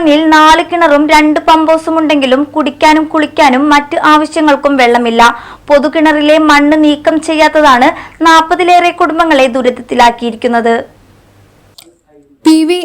കുന്ന് നാല് കിണറും രണ്ട് പമ്പോസും ഉണ്ടെങ്കിലും കുടിക്കാനും കുളിക്കാനും മറ്റ് ആവശ്യങ്ങൾക്കും വെള്ളമില്ല. പൊതുകിണറിലെ മണ്ണ് നീക്കം ചെയ്യാത്തതാണ് നാൽപ്പതിലേറെ കുടുംബങ്ങളെ ദുരിതത്തിലാക്കിയിരിക്കുന്നത്. പി വി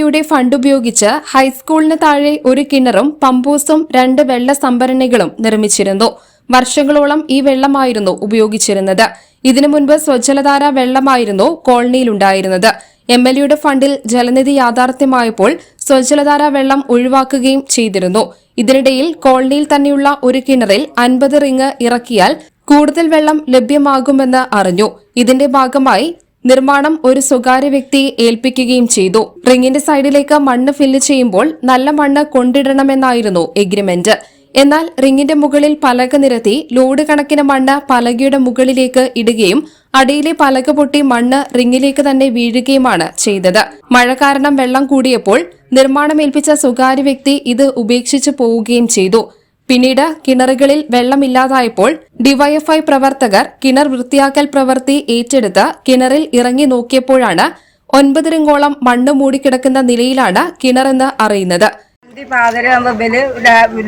എയുടെ ഫണ്ട് ഉപയോഗിച്ച് ഹൈസ്കൂളിന് താഴെ ഒരു കിണറും പമ്പൂസും രണ്ട് വെള്ള സംഭരണികളും നിർമ്മിച്ചിരുന്നു. വർഷങ്ങളോളം ഈ വെള്ളമായിരുന്നു ഉപയോഗിച്ചിരുന്നത്. ഇതിനു മുൻപ് സ്വജലധാര വെള്ളമായിരുന്നു കോളനിയിലുണ്ടായിരുന്നത്. എം എൽ എയുടെ ഫണ്ടിൽ ജലനിധി യാഥാർത്ഥ്യമായപ്പോൾ സ്വജലധാര വെള്ളം ഒഴിവാക്കുകയും ചെയ്തിരുന്നു. ഇതിനിടയിൽ കോളനിയിൽ തന്നെയുള്ള ഒരു കിണറിൽ അൻപത് റിങ് ഇറക്കിയാൽ കൂടുതൽ വെള്ളം ലഭ്യമാകുമെന്ന് അറിഞ്ഞു. ഇതിന്റെ ഭാഗമായി നിർമ്മാണം ഒരു സ്വകാര്യ വ്യക്തിയെ ഏൽപ്പിക്കുകയും ചെയ്തു. റിങ്ങിന്റെ സൈഡിലേക്ക് മണ്ണ് ഫില്ല് ചെയ്യുമ്പോൾ നല്ല മണ്ണ് കൊണ്ടിടണമെന്നായിരുന്നു എഗ്രിമെന്റ്. എന്നാൽ റിങ്ങിന്റെ മുകളിൽ പലക നിരത്തി ലോഡ് കണക്കിന് മണ്ണ് പലകയുടെ മുകളിലേക്ക് ഇടുകയും അടിയിലെ പലക പൊട്ടി മണ്ണ് റിങ്ങിലേക്ക് തന്നെ വീഴുകയുമാണ് ചെയ്തത്. മഴ കാരണം വെള്ളം കൂടിയപ്പോൾ നിർമ്മാണമേൽപ്പിച്ച സ്വകാര്യ വ്യക്തി ഇത് ഉപേക്ഷിച്ചു പോവുകയും ചെയ്തു. പിന്നീട് കിണറുകളിൽ വെള്ളമില്ലാതായപ്പോൾ ഡിവൈഎഫ്ഐ പ്രവർത്തകർ കിണർ വൃത്തിയാക്കൽ പ്രവൃത്തി ഏറ്റെടുത്ത് കിണറിൽ ഇറങ്ങി നോക്കിയപ്പോഴാണ് ഒൻപതിരങ്കോളം മണ്ണ് മൂടിക്കിടക്കുന്ന നിലയിലാണ് കിണറെന്ന് അറിയുന്നത്.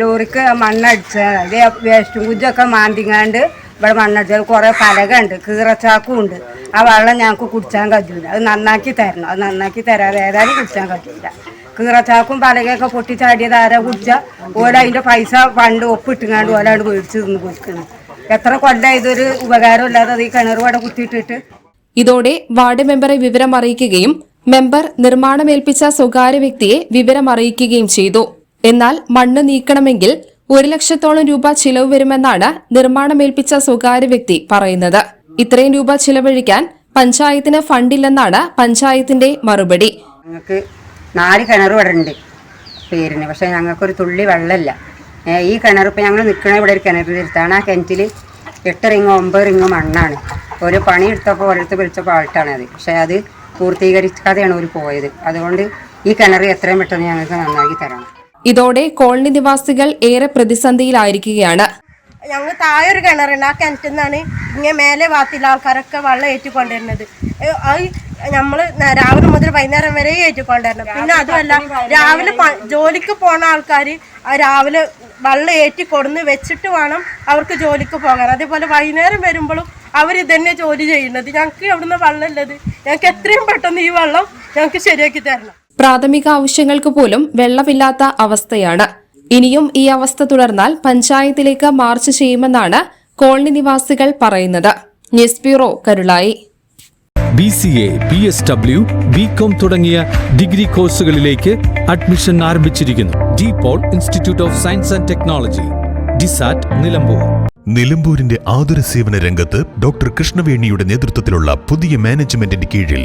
ലോറിക്ക് മണ്ണടിച്ച ഇത് വേസ്റ്റും കുജൊക്കെ മാന്തിങ്ങാണ്ട് ഇവിടെ മണ്ണടിച്ചാൽ കുറെ പലക ഉണ്ട് കീറച്ചാക്കും ഉണ്ട് ആ വെള്ളം ഞങ്ങൾക്ക് കുടിച്ചാൻ കഴിയൂല. അത് നന്നാക്കി തരണം. അത് നന്നാക്കി തരാതെ ഏതായാലും കുടിച്ചാൻ കഴിയൂല. കീറച്ചാക്കും പലകയൊക്കെ പൊട്ടിച്ചാടിയത് ആരാ കുടിച്ച? ഓല അതിന്റെ പൈസ പണ്ട് ഒപ്പിട്ടുങ്ങാണ്ട് ഓലാണ്ട് മേടിച്ച് തിന്ന് കൊടുക്കണം എത്ര കൊല്ലം ഇതൊരു ഉപകാരമില്ലാതെ അത് ഈ കിണർ ഇവിടെ കുത്തിയിട്ടിട്ട്? ഇതോടെ വാർഡ് മെമ്പറെ വിവരം അറിയിക്കുകയും മെമ്പർ നിർമ്മാണമേൽപ്പിച്ച സ്വകാര്യ വ്യക്തിയെ വിവരം അറിയിക്കുകയും ചെയ്തു. എന്നാൽ മണ്ണ് നീക്കണമെങ്കിൽ ഒരു ലക്ഷത്തോളം രൂപ ചിലവ് വരുമെന്നാണ് നിർമ്മാണമേൽപ്പിച്ച സ്വകാര്യ വ്യക്തി പറയുന്നത്. ഇത്രയും രൂപ ചിലവഴിക്കാൻ പഞ്ചായത്തിന് ഫണ്ടില്ലെന്നാണ് പഞ്ചായത്തിന്റെ മറുപടി. ഞങ്ങൾക്ക് നാല് കിണർ ഇവിടെ ഉണ്ട് പേരിന്. പക്ഷെ ഞങ്ങൾക്കൊരു തുള്ളി വെള്ളമില്ല. ഈ കിണർ ഇപ്പം ഞങ്ങൾ നിൽക്കണ ഇവിടെ ഒരു കിണർ തീർത്താണ്. ആ കിണറ്റിൽ എട്ട് റിങ്ങോ ഒമ്പത് റിങ്ങോ മണ്ണാണ്. ഒരു പണി എടുത്തപ്പോൾ ഒരിടത്ത് വിളിച്ചപ്പോൾ ആൾട്ടാണത് പക്ഷേ അത് പൂർത്തീകരിക്കാതെയാണ് ഒരു പോയത്. അതുകൊണ്ട് ഈ കിണർ എത്രയും പെട്ടെന്ന് ഞങ്ങൾക്ക് നന്നാക്കി തരണം. ഇതോടെ കോളനി നിവാസികൾ ഏറെ പ്രതിസന്ധിയിലായിരിക്കുകയാണ്. ഞങ്ങൾ താഴെ ഒരു കിണറുണ്ട്. ആ കിണറ്റിൽ നിന്നാണ് ഇങ്ങനെ മേലെ ഭാഗത്തുള്ള ആൾക്കാരൊക്കെ വെള്ളം ഏറ്റിക്കൊണ്ടിരുന്നത്. അത് നമ്മൾ രാവിലെ മുതൽ വൈകുന്നേരം വരെ ഏറ്റിക്കൊണ്ടിരുന്നത്. പിന്നെ അതുമല്ല രാവിലെ ജോലിക്ക് പോണ ആൾക്കാർ രാവിലെ വെള്ളം ഏറ്റി കൊടുന്ന് വെച്ചിട്ട് വേണം അവർക്ക് ജോലിക്ക് പോകാൻ. അതേപോലെ വൈകുന്നേരം വരുമ്പോഴും അവർ ഇതന്നെ ജോലി ചെയ്യുന്നത്. ഞങ്ങൾക്ക് അവിടുന്ന് വെള്ളം ഉള്ളത്? ഞങ്ങൾക്ക് എത്രയും പെട്ടെന്ന് ഈ വെള്ളം ഞങ്ങൾക്ക് ശരിയാക്കി തരണം. പ്രാഥമിക ആവശ്യങ്ങൾക്ക് പോലും വെള്ളമില്ലാത്ത അവസ്ഥയാണ്. ഇനിയും ഈ അവസ്ഥ തുടർന്നാൽ പഞ്ചായത്തിലേക്ക് മാർച്ച് ചെയ്യുമെന്നാണ് കോളനി നിവാസികൾ പറയുന്നത്. News bureau Karulai. B C A B S W B com തുടങ്ങിയ ഡിഗ്രി കോഴ്സുകളിലേക്ക് അഡ്മിഷൻ ആരംഭിച്ചിരിക്കുന്നു. De Paul institute of science and technology ഡിസാറ്റ് Nilambur. നിലമ്പൂരിന്റെ ആതുര സേവന രംഗത്ത് ഡോക്ടർ കൃഷ്ണവേണിയുടെ നേതൃത്വത്തിലുള്ള പുതിയ മാനേജ്മെന്റിന്റെ കീഴിൽ